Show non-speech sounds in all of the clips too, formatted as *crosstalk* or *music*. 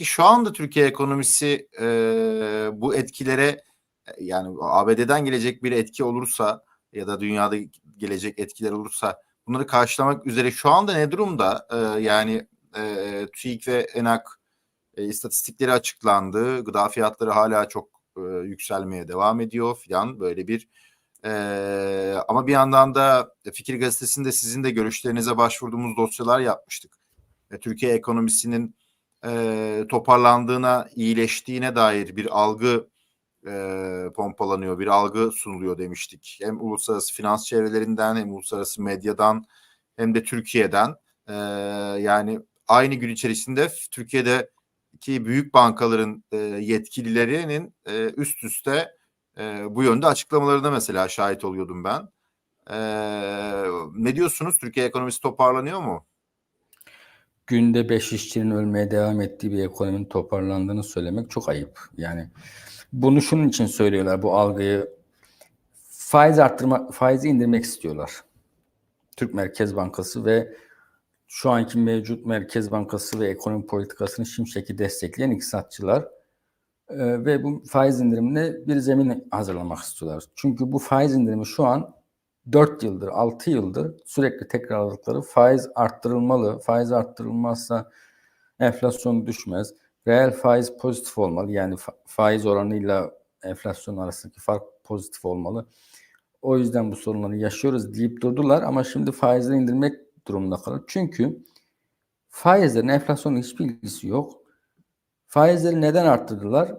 Ki şu anda Türkiye ekonomisi e, bu etkilere e, yani ABD'den gelecek bir etki olursa ya da dünyada gelecek etkiler olursa bunları karşılamak üzere şu anda ne durumda? E, yani e, TÜİK ve ENAK e, istatistikleri açıklandı. Gıda fiyatları hala çok e, yükselmeye devam ediyor filan böyle bir e, ama bir yandan da Fikir Gazetesi'nde sizin de görüşlerinize başvurduğumuz dosyalar yapmıştık. E, Türkiye ekonomisinin e, toparlandığına, iyileştiğine dair bir algı e, pompalanıyor, bir algı sunuluyor demiştik. Hem uluslararası finans çevrelerinden hem uluslararası medyadan hem de Türkiye'den. E, yani aynı gün içerisinde Türkiye'deki büyük bankaların e, yetkililerinin e, üst üste e, bu yönde açıklamalarına mesela şahit oluyordum ben. E, ne diyorsunuz? Türkiye ekonomisi toparlanıyor mu? Günde 5 işçinin ölmeye devam ettiği bir ekonominin toparlandığını söylemek çok ayıp. Yani bunu şunun için söylüyorlar bu algıyı. Faiz arttırma, faizi indirmek istiyorlar. Türk Merkez Bankası ve şu anki mevcut Merkez Bankası ve ekonomi politikasını şimşeki destekleyen iktisatçılar e, ve bu faiz indirimine bir zemin hazırlamak istiyorlar. Çünkü bu faiz indirimi şu an 4 yıldır, 6 yıldır sürekli tekrarladıkları faiz arttırılmalı. Faiz arttırılmazsa enflasyon düşmez. Reel faiz pozitif olmalı. Yani faiz oranıyla enflasyon arasındaki fark pozitif olmalı. O yüzden bu sorunları yaşıyoruz deyip durdular ama şimdi faizleri indirmek durumunda kalır. Çünkü faizlerin enflasyonla hiçbir ilgisi yok. Faizleri neden arttırdılar?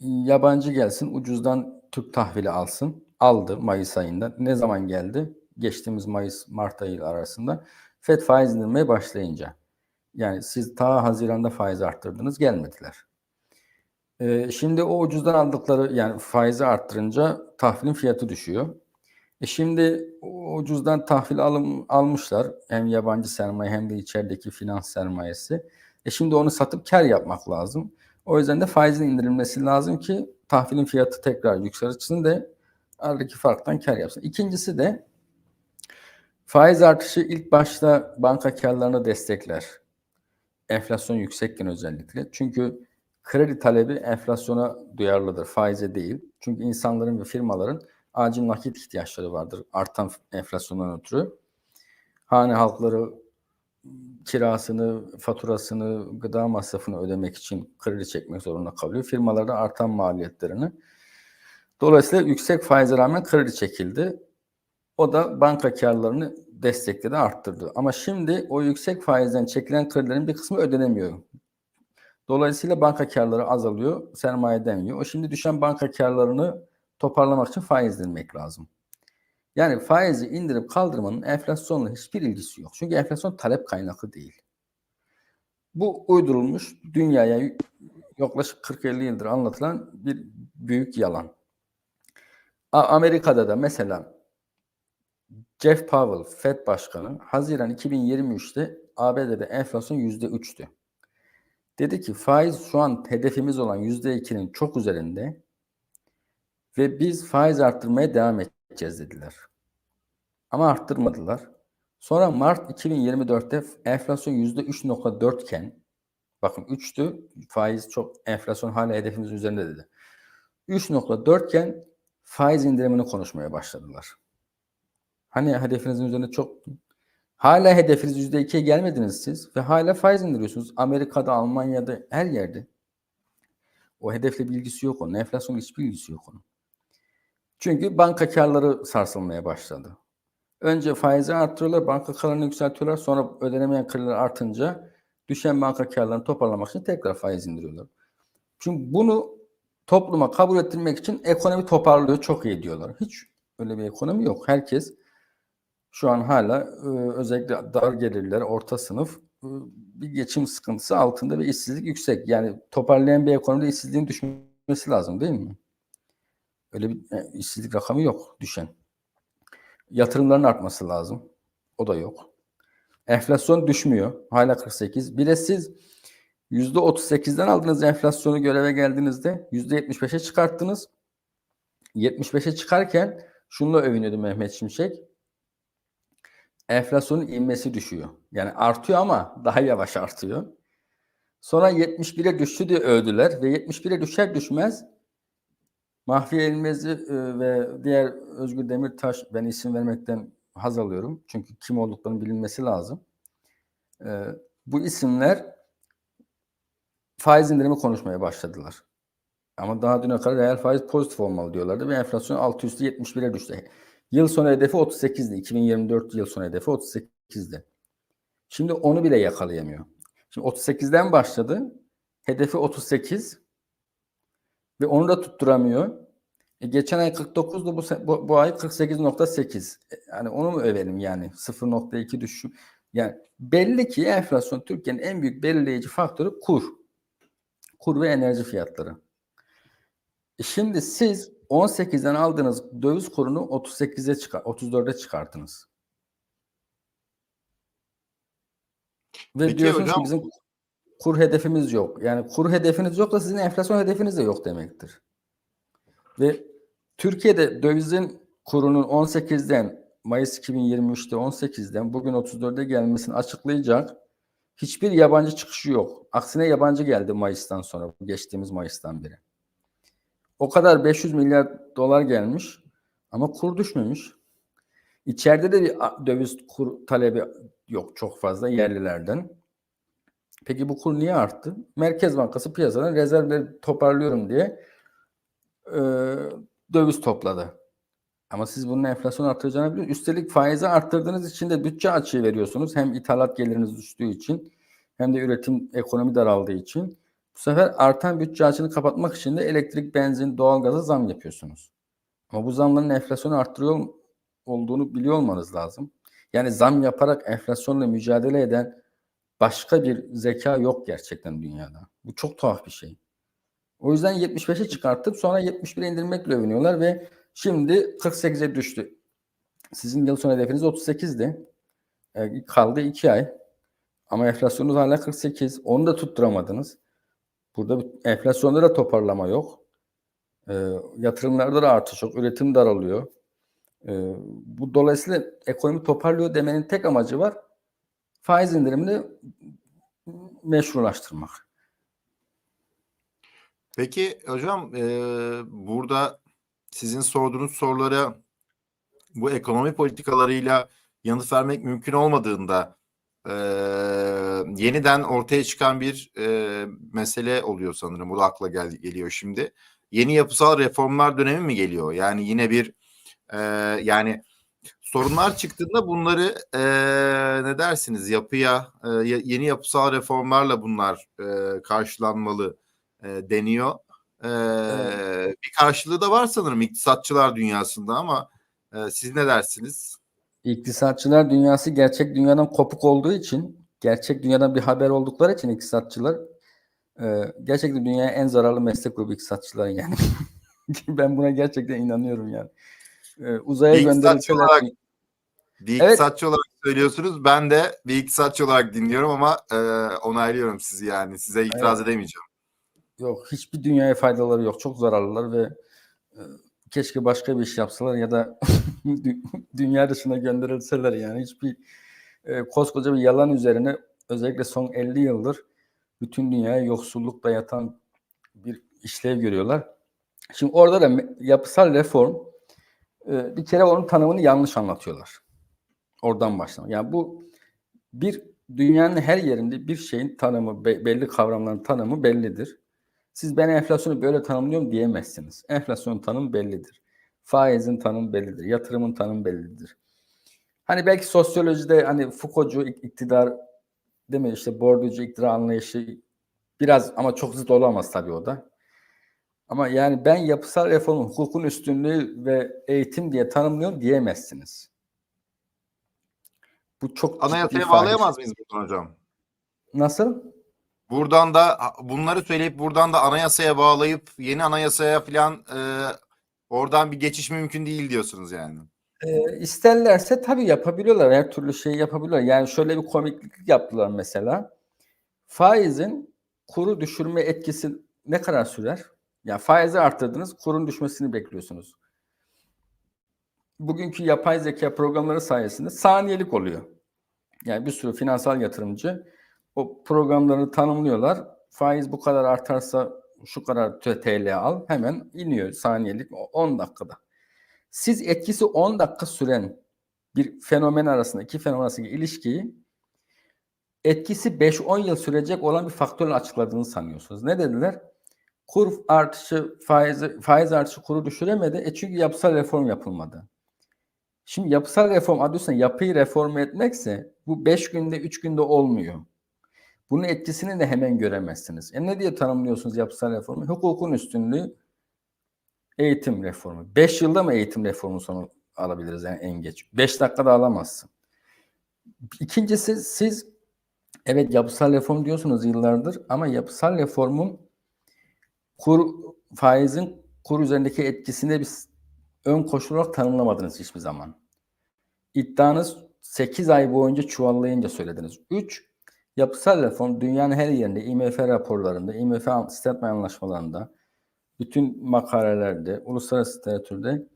Yabancı gelsin, ucuzdan Türk tahvili alsın. Aldı Mayıs ayında. Ne zaman geldi? Geçtiğimiz Mayıs, Mart ayı arasında. FED faiz indirmeye başlayınca. Yani siz ta Haziran'da faiz arttırdınız, gelmediler. Ee, şimdi o ucuzdan aldıkları yani faizi arttırınca tahvilin fiyatı düşüyor. E şimdi o ucuzdan tahvil alım, almışlar. Hem yabancı sermaye hem de içerideki finans sermayesi. E şimdi onu satıp kar yapmak lazım. O yüzden de faizin indirilmesi lazım ki tahvilin fiyatı tekrar yükselsin de aradaki farktan kar yapsın. İkincisi de faiz artışı ilk başta banka karlarını destekler. Enflasyon yüksekken özellikle. Çünkü kredi talebi enflasyona duyarlıdır, faize değil. Çünkü insanların ve firmaların acil nakit ihtiyaçları vardır artan enflasyondan ötürü. Hane halkları kirasını, faturasını, gıda masrafını ödemek için kredi çekmek zorunda kalıyor. Firmalar da artan maliyetlerini. Dolayısıyla yüksek faize rağmen kredi çekildi. O da banka karlarını destekledi, arttırdı. Ama şimdi o yüksek faizden çekilen kredilerin bir kısmı ödenemiyor. Dolayısıyla banka karları azalıyor, sermaye demiyor. O şimdi düşen banka karlarını toparlamak için faiz indirmek lazım. Yani faizi indirip kaldırmanın enflasyonla hiçbir ilgisi yok. Çünkü enflasyon talep kaynaklı değil. Bu uydurulmuş dünyaya yaklaşık 40-50 yıldır anlatılan bir büyük yalan. Amerika'da da mesela Jeff Powell, Fed Başkanı Haziran 2023'te ABD'de enflasyon %3'tü. Dedi ki faiz şu an hedefimiz olan %2'nin çok üzerinde ve biz faiz arttırmaya devam edeceğiz dediler. Ama arttırmadılar. Sonra Mart 2024'te enflasyon %3.4 iken bakın 3'tü faiz çok enflasyon hala hedefimiz üzerinde dedi. 3.4 iken faiz indirimini konuşmaya başladılar. Hani hedefinizin üzerinde çok hala hedefiniz %2'ye gelmediniz siz ve hala faiz indiriyorsunuz. Amerika'da, Almanya'da her yerde. O hedefle bilgisi yok onun. Enflasyon hiçbir bilgisi yok onun. Çünkü banka karları sarsılmaya başladı. Önce faizi arttırıyorlar, banka karlarını yükseltiyorlar. Sonra ödenemeyen krediler artınca düşen banka karlarını toparlamak için tekrar faiz indiriyorlar. Çünkü bunu topluma kabul ettirmek için ekonomi toparlıyor, çok iyi diyorlar. Hiç öyle bir ekonomi yok. Herkes şu an hala e, özellikle dar gelirler, orta sınıf e, bir geçim sıkıntısı altında ve işsizlik yüksek. Yani toparlayan bir ekonomide işsizliğin düşmesi lazım değil mi? Öyle bir e, işsizlik rakamı yok düşen. Yatırımların artması lazım. O da yok. Enflasyon düşmüyor. Hala 48. Bir de siz %38'den aldığınız enflasyonu göreve geldiğinizde %75'e çıkarttınız. 75'e çıkarken şununla övünüyordu Mehmet Şimşek. Enflasyonun inmesi düşüyor. Yani artıyor ama daha yavaş artıyor. Sonra 71'e düştü diye övdüler ve 71'e düşer düşmez Mahfiye İlmez'i e, ve diğer Özgür Demirtaş ben isim vermekten haz alıyorum. Çünkü kim olduklarının bilinmesi lazım. E, bu isimler faiz indirimi konuşmaya başladılar. Ama daha düne kadar reel faiz pozitif olmalı diyorlardı ve enflasyon altı üstü 71'e düştü. Yıl sonu hedefi 38'di. 2024 yıl sonu hedefi 38'di. Şimdi onu bile yakalayamıyor. Şimdi 38'den başladı. Hedefi 38 ve onu da tutturamıyor. E, geçen ay 49'du bu, bu, bu ay 48.8. E, Yani onu mu övelim yani 0.2 düşüşü. Yani belli ki enflasyon Türkiye'nin en büyük belirleyici faktörü kur. Kur ve enerji fiyatları. E Şimdi siz 18'den aldığınız döviz kurunu 38'e çıkar, 34'e çıkarttınız. Ve Peki diyorsunuz hocam- ki bizim kur hedefimiz yok. Yani kur hedefiniz yok da sizin enflasyon hedefiniz de yok demektir. Ve Türkiye'de dövizin kurunun 18'den Mayıs 2023'te 18'den bugün 34'e gelmesini açıklayacak hiçbir yabancı çıkışı yok. Aksine yabancı geldi Mayıs'tan sonra, geçtiğimiz Mayıs'tan beri. O kadar 500 milyar dolar gelmiş ama kur düşmemiş. İçeride de bir döviz kur talebi yok çok fazla yerlilerden. Peki bu kur niye arttı? Merkez Bankası piyasadan rezervleri toparlıyorum diye e, döviz topladı. Ama siz bunun enflasyon artıracağını biliyorsunuz. Üstelik faizi arttırdığınız için de bütçe açığı veriyorsunuz. Hem ithalat geliriniz düştüğü için hem de üretim ekonomi daraldığı için. Bu sefer artan bütçe açığını kapatmak için de elektrik, benzin, doğalgaza zam yapıyorsunuz. Ama bu zamların enflasyonu arttırıyor olduğunu biliyor olmanız lazım. Yani zam yaparak enflasyonla mücadele eden başka bir zeka yok gerçekten dünyada. Bu çok tuhaf bir şey. O yüzden 75'e çıkartıp sonra 71'e indirmekle övünüyorlar ve şimdi 48'e düştü. Sizin yıl sonu hedefiniz 38'di. E, kaldı 2 ay. Ama enflasyonunuz hala 48. Onu da tutturamadınız. Burada enflasyonda da toparlama yok. E, yatırımlarda da artış yok. Üretim daralıyor. E, bu dolayısıyla ekonomi toparlıyor demenin tek amacı var. Faiz indirimini meşrulaştırmak. Peki hocam e, burada sizin sorduğunuz sorulara bu ekonomi politikalarıyla yanıt vermek mümkün olmadığında e, yeniden ortaya çıkan bir e, mesele oluyor sanırım. Bu da akla gel- geliyor şimdi. Yeni yapısal reformlar dönemi mi geliyor? Yani yine bir e, yani sorunlar çıktığında bunları e, ne dersiniz yapıya e, ye- yeni yapısal reformlarla bunlar e, karşılanmalı e, deniyor. E, Bir karşılığı da var sanırım iktisatçılar dünyasında ama e, siz ne dersiniz? İktisatçılar dünyası gerçek dünyadan kopuk olduğu için, gerçek dünyadan bir haber oldukları için iktisatçılar e, gerçekten dünyaya en zararlı meslek grubu iktisatçılar yani. *laughs* ben buna gerçekten inanıyorum yani. E, uzaya gönderilseler olarak- Bir Evet. iktisatçı olarak söylüyorsunuz. Ben de bir iktisatçı olarak dinliyorum ama e, onaylıyorum sizi yani. Size itiraz edemeyeceğim. Yok hiçbir dünyaya faydaları yok. Çok zararlılar ve e, keşke başka bir iş yapsalar ya da *laughs* dü- dünya dışına gönderilseler yani hiçbir e, koskoca bir yalan üzerine özellikle son 50 yıldır bütün dünyaya yoksulluk dayatan bir işlev görüyorlar. Şimdi orada da yapısal reform e, bir kere onun tanımını yanlış anlatıyorlar. Oradan başlamak. Yani bu bir dünyanın her yerinde bir şeyin tanımı, be- belli kavramların tanımı bellidir. Siz ben enflasyonu böyle tanımlıyorum diyemezsiniz. Enflasyonun tanımı bellidir. Faizin tanımı bellidir. Yatırımın tanımı bellidir. Hani belki sosyolojide hani Foucault'cu ik- iktidar değil mi işte Bourdieu'cu iktidar anlayışı biraz ama çok zıt olamaz tabii o da. Ama yani ben yapısal reformu hukukun üstünlüğü ve eğitim diye tanımlıyorum diyemezsiniz. Bu çok Anayasaya bağlayamaz mıyız buradan hocam? Nasıl? Buradan da bunları söyleyip buradan da anayasaya bağlayıp yeni anayasaya falan e, oradan bir geçiş mümkün değil diyorsunuz yani. Ee, isterlerse tabii yapabiliyorlar. Her türlü şeyi yapabiliyorlar. Yani şöyle bir komiklik yaptılar mesela. Faizin kuru düşürme etkisi ne kadar sürer? Yani faizi arttırdınız, kurun düşmesini bekliyorsunuz. Bugünkü yapay zeka programları sayesinde saniyelik oluyor. Yani bir sürü finansal yatırımcı o programları tanımlıyorlar. faiz bu kadar artarsa şu kadar TL al hemen iniyor saniyelik o- 10 dakikada. Siz etkisi 10 dakika süren bir fenomen arasında iki fenomen arasındaki ilişkiyi etkisi 5-10 yıl sürecek olan bir faktörle açıkladığını sanıyorsunuz. Ne dediler? Kur artışı, faiz, faiz artışı kuru düşüremedi. E çünkü yapısal reform yapılmadı. Şimdi yapısal reform adı üstünde yapıyı reform etmekse bu 5 günde 3 günde olmuyor. Bunun etkisini de hemen göremezsiniz. E ne diye tanımlıyorsunuz yapısal reformu? Hukukun üstünlüğü eğitim reformu. 5 yılda mı eğitim reformu sonu alabiliriz yani en geç? 5 dakikada alamazsın. İkincisi siz evet yapısal reform diyorsunuz yıllardır ama yapısal reformun kur faizin kur üzerindeki etkisini biz ön koşul olarak tanımlamadınız hiçbir zaman. İddianız 8 ay boyunca çuvallayınca söylediniz. 3. Yapısal reform dünyanın her yerinde IMF raporlarında, IMF statman anlaşmalarında, bütün makalelerde, uluslararası literatürde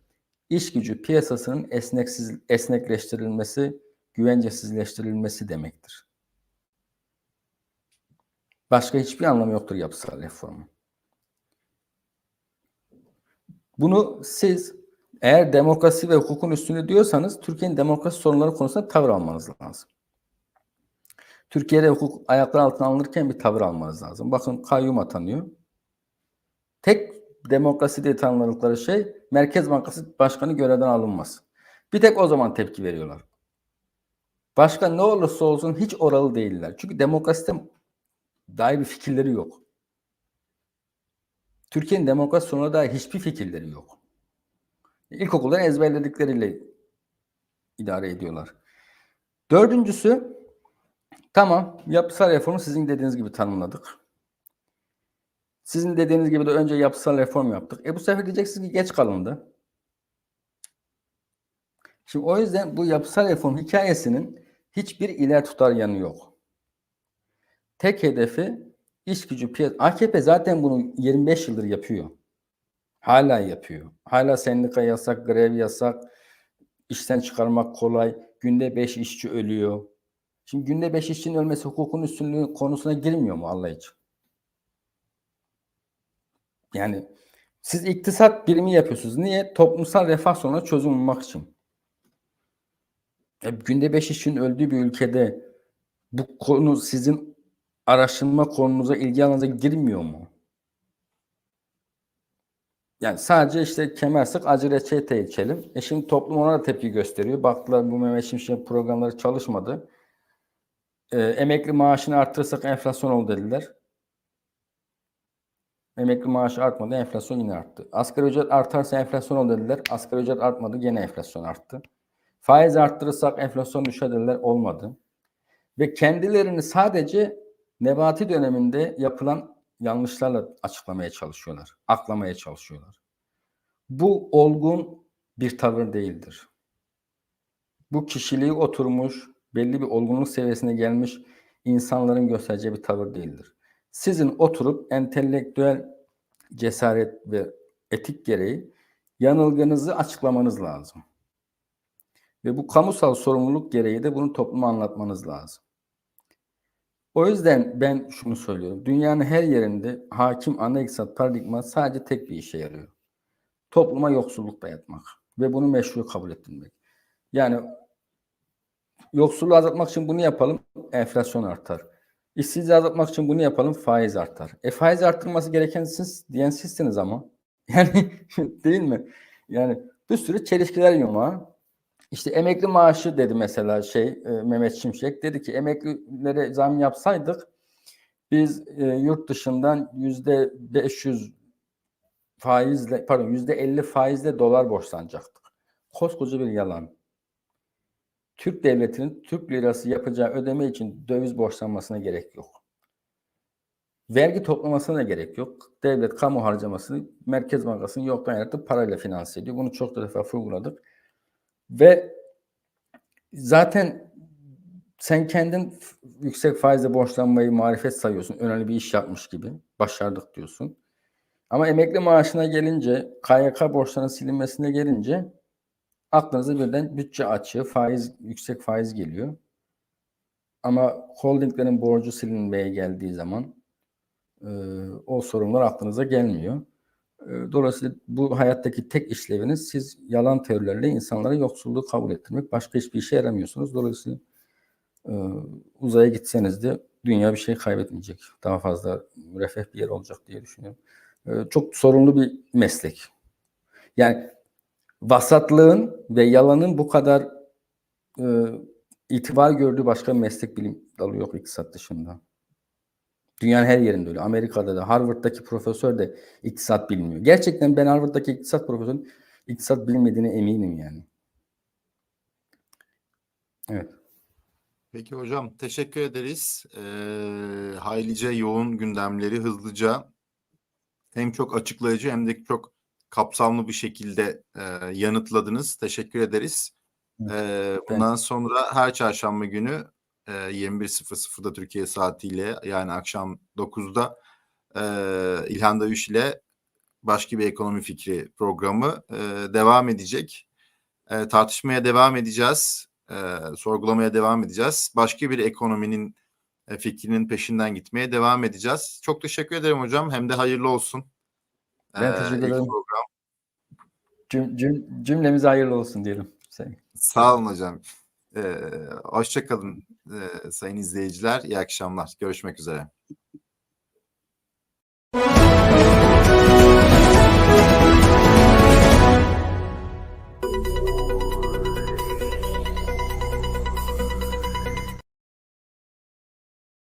iş gücü piyasasının esneksiz, esnekleştirilmesi, güvencesizleştirilmesi demektir. Başka hiçbir anlamı yoktur yapısal reformun. Bunu siz eğer demokrasi ve hukukun üstünü diyorsanız Türkiye'nin demokrasi sorunları konusunda tavır almanız lazım. Türkiye'de hukuk ayaklar altına alınırken bir tavır almanız lazım. Bakın kayyum atanıyor. Tek demokrasi diye tanımladıkları şey Merkez Bankası Başkanı görevden alınmaz. Bir tek o zaman tepki veriyorlar. Başka ne olursa olsun hiç oralı değiller. Çünkü demokraside dair bir fikirleri yok. Türkiye'nin demokrasi sorununa dair hiçbir fikirleri yok. İlkokuldan ezberledikleriyle idare ediyorlar. Dördüncüsü tamam yapısal reformu sizin dediğiniz gibi tanımladık. Sizin dediğiniz gibi de önce yapısal reform yaptık. E bu sefer diyeceksiniz ki geç kalındı. Şimdi o yüzden bu yapısal reform hikayesinin hiçbir iler tutar yanı yok. Tek hedefi iş gücü piyasa. AKP zaten bunu 25 yıldır yapıyor. Hala yapıyor. Hala sendika yasak, grev yasak, işten çıkarmak kolay. Günde 5 işçi ölüyor. Şimdi günde 5 işçinin ölmesi hukukun üstünlüğü konusuna girmiyor mu Allah için? Yani siz iktisat birimi yapıyorsunuz. Niye? Toplumsal refah sorununa çözüm bulmak için. E, günde 5 işçinin öldüğü bir ülkede bu konu sizin araştırma konunuza, ilgi alanınıza girmiyor mu? Yani sadece işte kemer sık acı reçete içelim. E şimdi toplum ona da tepki gösteriyor. Baktılar bu Mehmet Şimşek programları çalışmadı. E, emekli maaşını arttırırsak enflasyon olur dediler. Emekli maaşı artmadı, enflasyon yine arttı. Asgari ücret artarsa enflasyon olur dediler. Asgari ücret artmadı, gene enflasyon arttı. Faiz arttırırsak enflasyon düşer dediler, olmadı. Ve kendilerini sadece Nebati döneminde yapılan yanlışlarla açıklamaya çalışıyorlar, aklamaya çalışıyorlar. Bu olgun bir tavır değildir. Bu kişiliği oturmuş, belli bir olgunluk seviyesine gelmiş insanların göstereceği bir tavır değildir. Sizin oturup entelektüel cesaret ve etik gereği yanılgınızı açıklamanız lazım. Ve bu kamusal sorumluluk gereği de bunu topluma anlatmanız lazım. O yüzden ben şunu söylüyorum. Dünyanın her yerinde hakim ana paradigma sadece tek bir işe yarıyor. Topluma yoksulluk dayatmak ve bunu meşru kabul ettirmek. Yani yoksulluğu azaltmak için bunu yapalım, enflasyon artar. İşsizliği azaltmak için bunu yapalım, faiz artar. E faiz arttırması gereken siz diyen sizsiniz ama. *laughs* Yani değil mi? Yani bir sürü çelişkiler yumağı. İşte emekli maaşı dedi mesela şey e, Mehmet Şimşek dedi ki emeklilere zam yapsaydık biz e, yurt dışından yüzde 500 faizle pardon yüzde 50 faizle dolar borçlanacaktık. Koskoca bir yalan. Türk devletinin Türk lirası yapacağı ödeme için döviz borçlanmasına gerek yok. Vergi toplamasına da gerek yok. Devlet kamu harcamasını Merkez Bankası'nın yoktan yaratıp parayla finanse ediyor. Bunu çok da defa vurguladık. Ve zaten sen kendin yüksek faizle borçlanmayı marifet sayıyorsun. Önemli bir iş yapmış gibi. Başardık diyorsun. Ama emekli maaşına gelince, KYK borçlarının silinmesine gelince aklınıza birden bütçe açığı, faiz, yüksek faiz geliyor. Ama holdinglerin borcu silinmeye geldiği zaman e, o sorunlar aklınıza gelmiyor. E, dolayısıyla bu hayattaki tek işleviniz siz yalan teorilerle insanlara yoksulluğu kabul ettirmek. Başka hiçbir işe yaramıyorsunuz. Dolayısıyla e, uzaya gitseniz de dünya bir şey kaybetmeyecek. Daha fazla refah bir yer olacak diye düşünüyorum. E, çok sorunlu bir meslek. Yani vasatlığın ve yalanın bu kadar e, itibar gördüğü başka meslek bilim dalı yok iktisat dışında. Dünyanın her yerinde öyle. Amerika'da da Harvard'daki profesör de iktisat bilmiyor. Gerçekten ben Harvard'daki iktisat profesörünün iktisat bilmediğine eminim yani. Evet. Peki hocam teşekkür ederiz. Ee, haylice yoğun gündemleri hızlıca hem çok açıklayıcı hem de çok kapsamlı bir şekilde e, yanıtladınız. Teşekkür ederiz. Ee, bundan sonra her çarşamba günü e, 21.00'da Türkiye saatiyle yani akşam 9'da e, İlhan Davuş ile başka bir ekonomi fikri programı e, devam edecek. E, tartışmaya devam edeceğiz. E, sorgulamaya devam edeceğiz. Başka bir ekonominin e, fikrinin peşinden gitmeye devam edeceğiz. Çok teşekkür ederim hocam. Hem de hayırlı olsun. Ben teşekkür ilk ederim. program. Cüm, cüm, cümlemize hayırlı olsun diyelim. Sayın. Sağ olun hocam. Ee, Hoşçakalın e, sayın izleyiciler. İyi akşamlar. Görüşmek üzere.